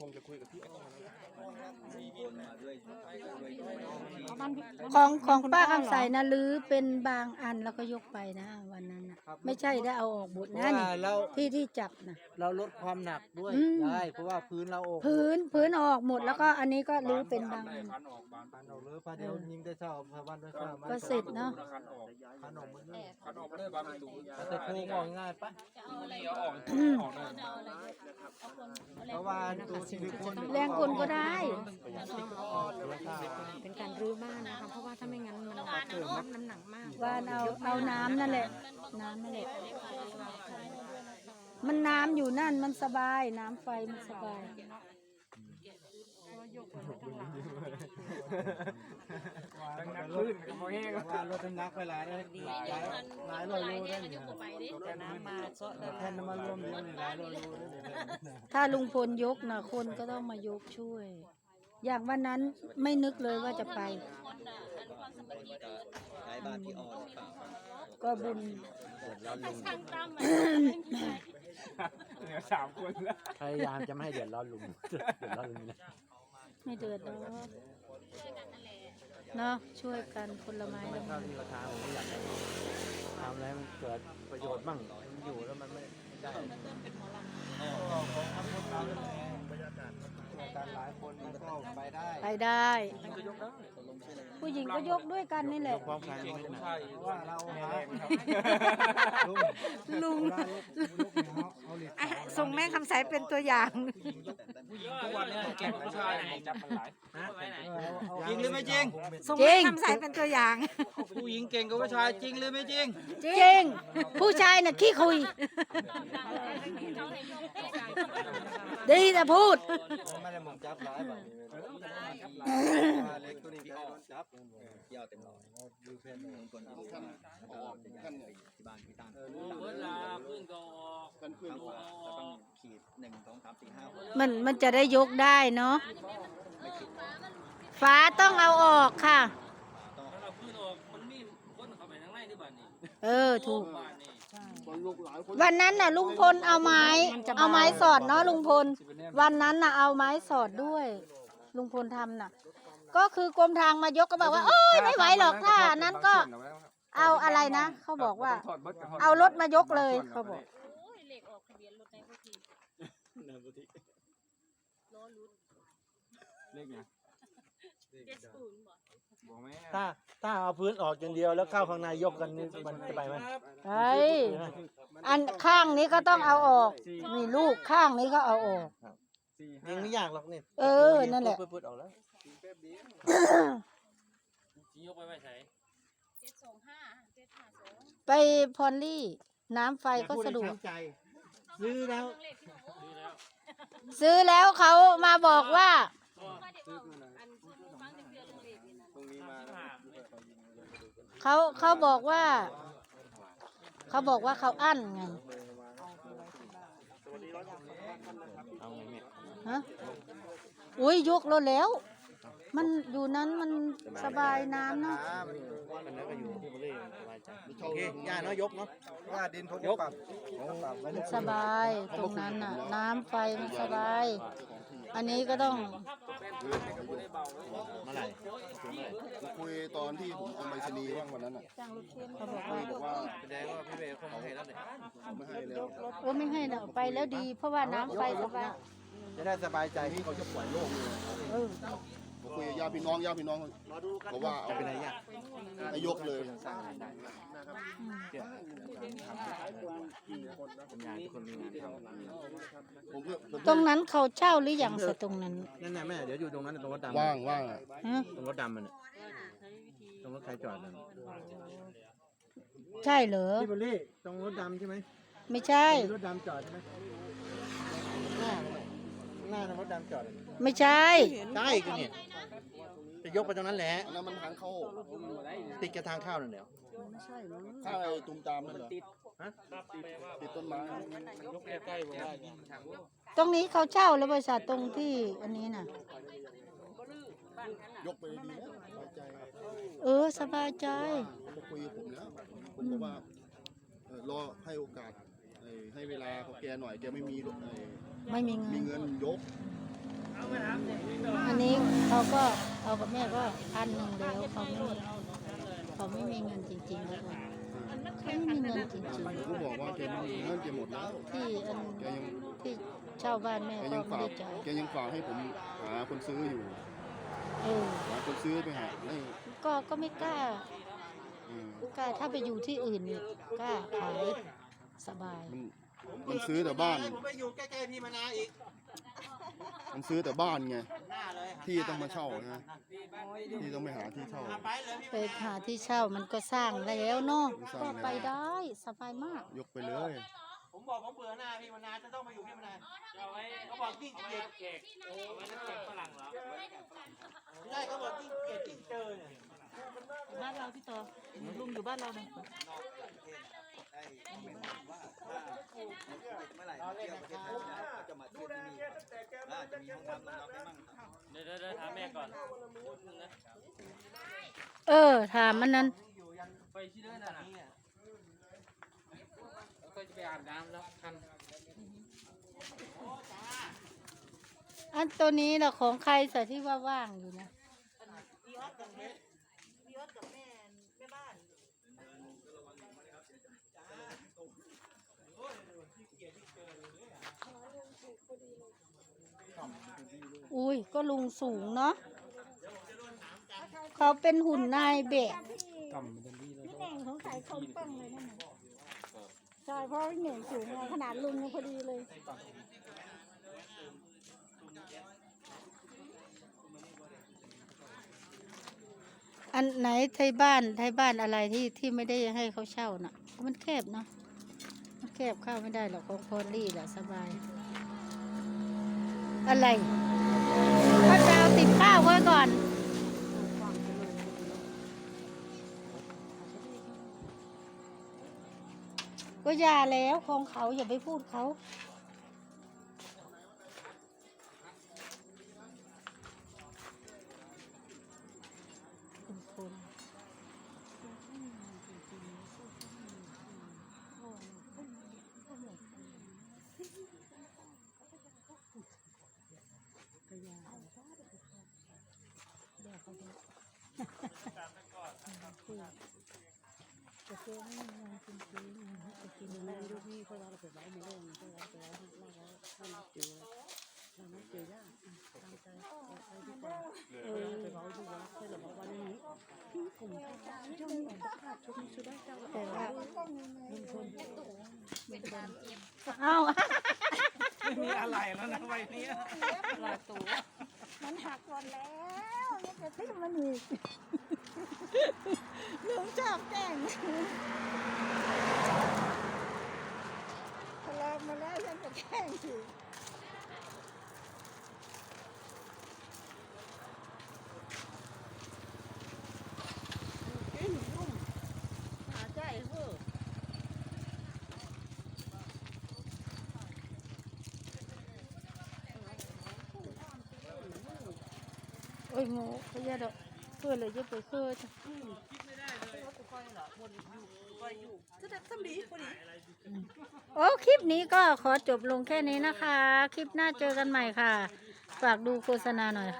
คงจะคุยกับพี่อ้อแล้วของของป้าคำใสนะรื้อเป็นบางอันแล้วก็ยกไปนะ วันนั้นนะไม่ใช่ได้เอาออกหมดนะนี่เราที่ที่จับนะเราลดความหนักด้วยอืมได้เพราะว่าพื้นเราออกพื้นพื้นเอาออกหมดแล้วก็อันนี้ก็รื้อเป็นบางอันคันออกบานคันออกเลยปลาเดียวยิงได้เท่าพาวันได้เท่าก็เสร็จเนาะคันออกคันออกหมันเลยคันออกมาเลยบานประตูแต่โค้งออกง่ายปะเอาออกออกเลยเพราะว่าตัวซิลิโคนแรงคนก็ได้ เป็นการรื้อบ้านนะคะเพราะว่าถ้าไม่งั้นมันเกิดรับน้ำหนักมากว่าเอาเอาน้ำนั่นแหละ น้ำนั่นแหละ มันน้ำอยู่นั่นมันสบาย น้ำไฟมันสบาย ตั้งนักขึ้นก็พอแห้งว่าลดน้ำหนักไปหลายเลยหลายหลายร้อยโลได้เนี่ยน้ำมาเซาะแทนน้ำมันรวมเดียวนี่หลายร้อยโลได้เนี่ยถ้าลุงพลยกนะคนก็ต้องมายกช่วย อย่างวันนั้นไม่นึกเลยว่าจะไป ใช้บ้านพี่ออนเปล่าก็บุญเหลือสามคนแล้วพยายามจะไม่ให้เดือดร้อนลุงเดือดร้อนลุงนะไม่เดือดร้อน เนาะช่วยกันคนละไม้ละเท่ามือที่เราทำผมไม่อยากให้ทำอะไรมันเกิดประโยชน์บ้างมันอยู่แล้วมันไม่ได้การหลายคนมันก็ไปได้ไปได้ ผู้หญิงก็ยกด้วยกันนี่แหละ พร้อมกันไม่ได้เพราะว่าเราหาลุงลุงเอาเหล็กอะส่งแม่คำใสเป็นตัวอย่าง ทุกวันนี้เก่งผู้ชายจับมันหลายจริงหรือไม่จริง ส่งแม่คำใสเป็นตัวอย่าง ผู้หญิงเก่งกว่าผู้ชายจริงหรือไม่จริง จริง ผู้ชายน่ะขี้คุย ดีแต่พูด ไม่ได้มองจับหลายแบบเล็กตัวนี้ก็จับเกี่ยวเต็มหลอดดูเพื่อนคนที่ท่านออกท่านที่บ้านพี่ตั้งเวลาพึ่งก็ออกกันพึ่งก็ต้องขีดหนึ่งสองสามสี่ห้ามันมันจะได้ยกได้เนาะฝาต้องเอาออกค่ะ เออถูก วันนั้นน่ะลุงพลเอาไม้ เอาไม้สอดเนาะลุงพล วันนั้นน่ะเอาไม้สอดด้วย ลุงพลทำน่ะ ก็คือกรมทางมายกก็บอกว่า โอ้ยไม่ไหวหรอกถ้านั้นก็เอาอะไรนะเขาบอกว่า เอารถมายกเลยเขาบอก เลขไง บอกแม่ถ้าถ้าเอาพื้นออกอย่างเดียวแล้วเข้าข้างในยกกันนี่มันจะไปไหมเฮ้ยอันข้างนี้ก็ต้องเอาออกนี่ลูกข้างนี้ก็เอาออก สี่ยิห้างไม่ยากหรอกนี่เออนั่นแหละ ปืดๆออกแล้วไปพรลี่ น้ำไฟก็สะดวก ใจ ซื้อแล้วซื้อแล้วเขามาบอกว่าเขาเขาบอกว่า เขาบอกว่าเขาอั้นไงเอาไงเนี่ยฮะอุ้ยยกรถแล้ว มันอยู่นั้นมันสบายน้ำเนาะมันนั้นก็อยู่ที่บริเวณสบายใจโอเคย่าเนาะยกเนาะว่าดินเขายกมันสบายตรงนั้นน่ะ น้ำไฟมันสบาย อันนี้ก็ต้องเมื่อไหร่คุยตอนที่ผมเอาไปชนีย์ว่างวันนั้นอะเขาบอกคุว่ายบอกว่าแสดงว่าพี่เบย์คงให้แล้วเนี่ยเขาไม่ให้แล้วโอ้ไม่ให้แล้วไปแล้วดี เพราะว่าน้ำไฟสบายจะได้สบายใจนี่เขาจะปล่อยโลกเลยเออผม คุยกับญาติพี่น้องญาติพี่น้องบอกว่าเอาจะเป็นอะไรยากให้ยกเลย สร้างรายได้เดี๋ยวทำงานทุกคนมีงานทำผมเพื่อผมตรงนั้นเขาเช่าหรือยังสตรงนั้นนั่นน่ะแม่เดี๋ยวอยู่ตรงนั้นตรงรถดำว่างว่างอะฮะตรงรถดำมันน่ะตรงรถใครจอดนั่นใช่เหรอ พี่บอลลี่ตรงรถดำใช่ไหมไม่ใช่รถดำจอดใช่ไหมหน้า หน้าตรงรถดำจอดไม่ใช่ ใช่คือเนี่ยจะยกไปตรงนั้นแหละอันนั้นมันทางเข้าติดกับทางเข้านั่นเดียวข้างไอ้ตุ้มตามนั่นเหรอฮะติดต้นไม้ตรงนี้เขาเช่าแล้วบริษัทตรงที่อันนี้น่ะ ยกไปดีนะสบายใจเออสบายใจเขามาคุยกับผมแล้วผมบอกว่าเออรอให้โอกาสเอ่อให้เวลาเขาแกหน่อยแกไม่มีรถเอ่อ ไม่มีเงิมีน เงินยกอันนี้เขาก็เอากับแม่ก็พันหนึ่งแล้วเขาไม่มีเขาไม่มีเงินจริงๆแล้วเขาไม่มีเงินจริงผมก็บอกว่าแกไม่มีเงินแกหมดแล้ว ๆ ที่อันแกยังที่เช่าบ้านแม่แกก็ยังไม่ฝากได้จ่ายแกยังฝากให้ผมหาคนซื้ออยู่เออหาคนซื้อไปหาให้ก็ก็ไม่กล้าอืมกล้าถ้าไปอยู่ที่อื่นนี่กล้าขายสบาย มัน มันซื้อแต่บ้าน ผมไปอยู่ใกล้ๆพี่มานาอีกมันซื้อแต่บ้านไง หน้าเลยที่ต้องมาเช่านะ ที่ต้องไปหาที่เช่า ไปเลยพี่ไปหาที่เช่ามันก็สร้างแล้วเนาะสร้างก็แล้วไปได้สบายมาก ยกไปเลย ผมบอกผมเบื่อหน้าพี่มานาจะต้องมาอยู่พี่มานาเขาบอกยิ่งเกลียดเค้กโอ้ไม่ได้เค้กฝรั่งเหรอใช่เขาบอกยิ่งเกลียดยิ่งเจอเนี่ยบ้านเราพี่ต่อลุงอยู่บ้านเราเนี่ย เมื่อไหร่เที่ยวประเทศไทยก็จะมาเที่ยวที่นี่แล้วอาจจะมีห้องน้ำรองรับให้มั่งครับเดี๋ยวเดี๋ยวเดี๋ยวถามแม่ก่อนเออ ถามมันนั้นไปที่เดินน่ะนะแล้วก็จะไปอาบน้ำแล้วคันอันตัวนี้นะของใครใส่ที่ว่าว่างอยู่นะ อุ้ยก็ลุงสูงเนาะเขาเป็นหุ่นนายแบบพี่เน่งสงสัยคมปังเลยนั่นน่ะใช่เพราะพี่เน่งสูงไงขนาดลุงยังพอดีเลยอันไหนไทยบ้านไทยบ้านอะไรที่ที่ไม่ได้ให้เขาเช่าน่ะ มันแคบเนาะมันแคบเข้าไม่ได้หรอกของพอลลี่แหละสบาย อะไรก็จะเอาติดข้าวไว้ก่อน ก็ยาแล้วของเขาอย่าไปพูดเขา จะเจอไม่มีเงินจริงๆจะกินอะไรดูพี่เขาเราไปไว้ในโรงเขาเราไปไว้ที่เราเราเราเจอเราไม่เจอยากตามใจเอาไปดีกว่าเออไปเว้าดีกว่าเพื่อเราวันนี้พี่กลุ่มช่วงนี้ช่วงนี้สุดได้เจ้าแต่ว่าลุงพลเอามีอะไรแล้วนะวัยนี้ลอยตัวมันหักหมดแล้ว ยังจะทิ้งมันอีกลุงชอบแกล้งทะเลาะมาแล้วยังจะแกล้งอีกหาใจเพื่อ อ้ยโง่เขาเยอะดอกเพื่อเลยจะไปเพื่อจ้ะโอ้คลิปนี้ก็ขอจบลงแค่นี้นะคะ คลิปหน้าเจอกันใหม่ค่ะ ฝากดูโฆษณาหน่อย